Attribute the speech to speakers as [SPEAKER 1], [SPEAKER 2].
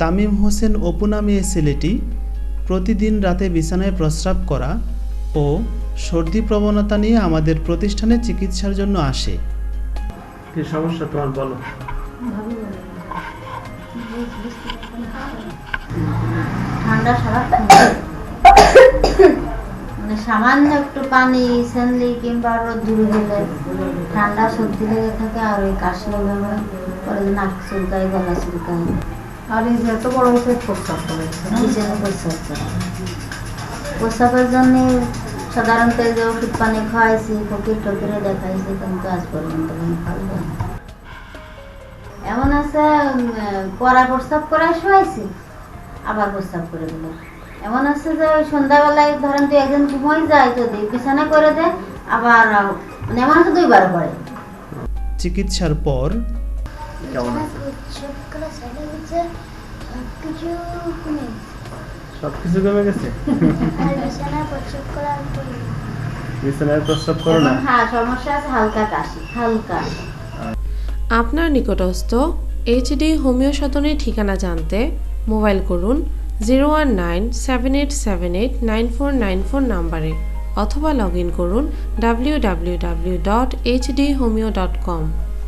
[SPEAKER 1] তামিম হোসেন অপু নামে এই ছেলেটি প্রতিদিন রাতে বিছানায় প্রস্রাব করা ও সর্দি প্রবণতা নিয়ে আমাদের প্রতিষ্ঠানে চিকিৎসার জন্য আসে।
[SPEAKER 2] কি সমস্যা তোমার বলো।
[SPEAKER 3] ঠান্ডা সারা মানে সামান্য একটু পানি সেনলি কিংবা রোদ দূরে গেলে ঠান্ডা সর্দি লেগে থাকে আর ওই কাশি হবে পরে নাক চুলকায় গলা চুলকায়।
[SPEAKER 4] আর এই যে এত বড় হয়েছে প্রস্তাব করেছে।
[SPEAKER 3] বিছানা প্রস্রাব করে প্রস্রাবের জন্য সাধারণত যে ওষুধ পানি খাওয়াইছি ফকির টকিরে দেখাইছি কিন্তু আজ পর্যন্ত ভালো এমন আছে প্রস্রাব করে শোয়াইছি আবার প্রস্রাব করে দিল এমন আছে যে ওই সন্ধ্যাবেলায় ধরেন তুই একদিন ঘুমোই যায় যদি বিছানা করে দেয় আবার মানে এমন আছে দুইবার করে।
[SPEAKER 1] চিকিৎসার পর
[SPEAKER 2] কেমন আছে?
[SPEAKER 5] কমে
[SPEAKER 2] সব কিছু কমে গেছে?
[SPEAKER 5] বিছানায় প্রস্রাব
[SPEAKER 2] করো না?
[SPEAKER 3] হ্যাঁ সমস্যা আছে হালকা কাশি হালকা।
[SPEAKER 6] আপনার নিকটস্থ এইচডি হোমিও সদনের ঠিকানা জানতে মোবাইল করুন zero one nine seven eight seven eight nine four nine four নাম্বারে অথবা লগ ইন করুন W W W dot HD homeo dot com